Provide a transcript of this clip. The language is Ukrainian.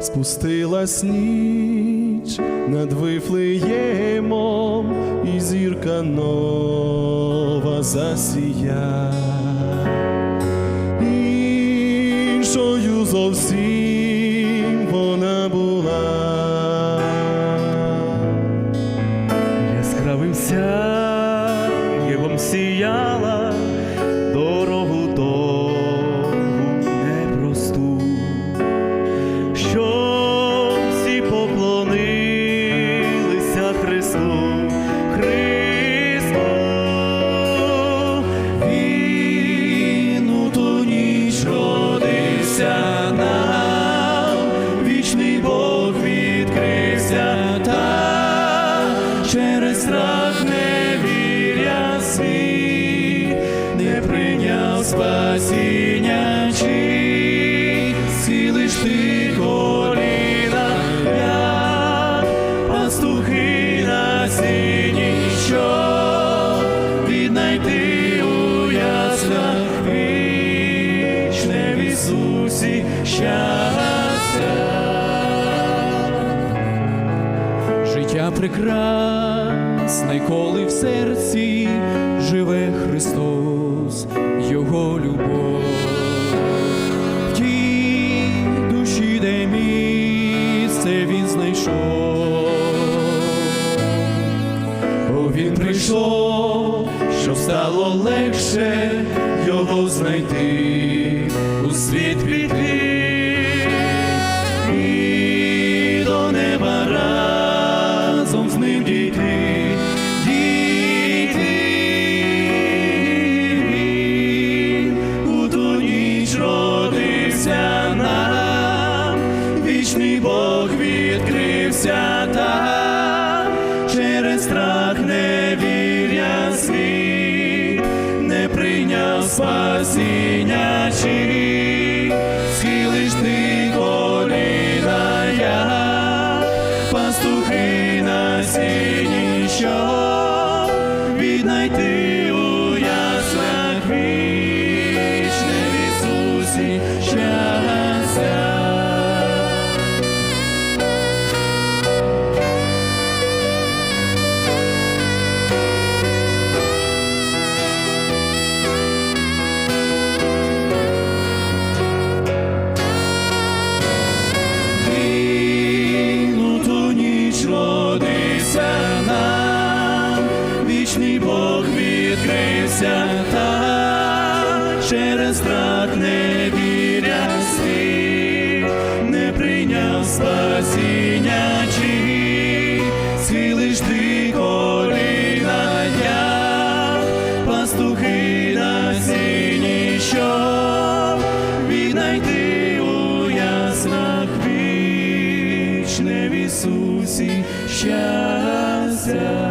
спустилась ніч над Вифлеємом, і зірка нова засія. Іншою зовсім вона була. Яскравим сяєвом сіяла спасіння чи схилиш ти коліна, як пастухи на сіні, що віднайти у яслах вічне в Ісусі щастя. Прекрасне, коли в серці живе Христос, Його любов. В тій душі, де місце він знайшов. Бо він прийшов, що стало легше його знайти, у світ піти вічний Бог відкрився там, через страх невір'я світ не прийняв спасіння чи схилиш пастухи на сіні, віднайти Ісусі там, через страх невіря світ не прийняв спасіння чи схилиш ти коліна, пастухи на сіні, що віднайти у яснах вічне в Ісусі щастя.